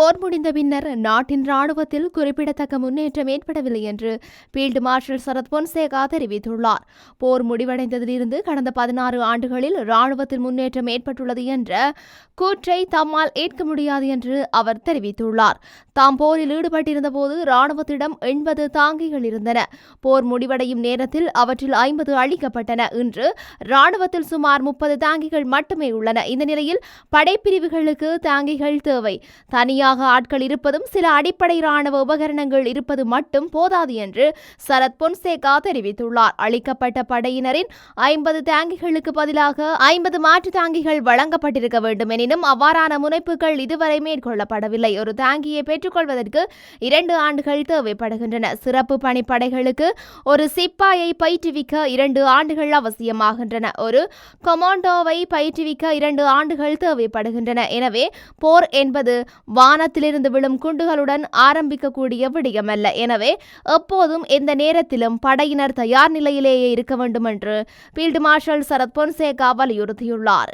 போர் முடிந்த பின்னர் நாட்டின் ராணுவத்தில் குறிப்பிடத்தக்க முன்னேற்றம் ஏற்படவில்லை என்று பீல்டு மார்ஷல் சரத் பொன்சேகா தெரிவித்துள்ளார். போர் முடிவடைந்ததிலிருந்து கடந்த பதினாறு ஆண்டுகளில் ராணுவத்தில் முன்னேற்றம் ஏற்பட்டுள்ளது என்ற கூற்றை தம்மால் ஏற்க முடியாது என்று அவர் தெரிவித்துள்ளார். தாம் போரில் ஈடுபட்டிருந்த போது ராணுவத்திடம் எண்பது தாங்கிகள் இருந்தன. போர் முடிவடையும் நேரத்தில் அவற்றில் ஐம்பது அழிக்கப்பட்டன. இன்று ராணுவத்தில் சுமார் முப்பது தாங்கிகள் மட்டுமே உள்ளன. இந்த நிலையில் படைப்பிரிவுகளுக்கு தாங்கிகள் தேவை. தனியாக ஆட்கள் இருப்பதும் சில அடிப்படை ராணுவ உபகரணங்கள் இருப்பது மட்டும் போதாது என்று சரத் பொன்சேகா தெரிவித்துள்ளார். அளிக்கப்பட்ட படையினரின் ஐம்பது தாங்கிகளுக்கு பதிலாக ஐம்பது மாற்று தாங்கிகள் வழங்கப்பட்டிருக்க வேண்டும் எனினும் அவ்வாறான முனைப்புகள் இதுவரை மேற்கொள்ளப்படவில்லை. ஒரு தாங்கியை பெற்றுக்கொள்வதற்கு இரண்டு ஆண்டுகள் தேவைப்படுகின்றன. சிறப்பு பணிப்படைகளுக்கு ஒரு சிப்பாயை பயிற்றுவிக்க இரண்டு ஆண்டுகள் அவசியமாகின்றன. ஒரு கொமாண்டோவை பயிற்றுவிக்க இரண்டு ஆண்டுகள் தேவைப்படுகின்றன. எனவே போர் என்பது வானத்திலிருந்து விழும் குண்டுகளுடன் ஆரம்பிக்கக்கூடிய விடயமல்ல. எனவே எப்போதும் எந்த நேரத்திலும் படையினர் தயார் நிலையிலேயே இருக்க வேண்டும் என்று பீல்டு மார்ஷல் சரத் பொன்சேகா வலியுறுத்தியுள்ளார்.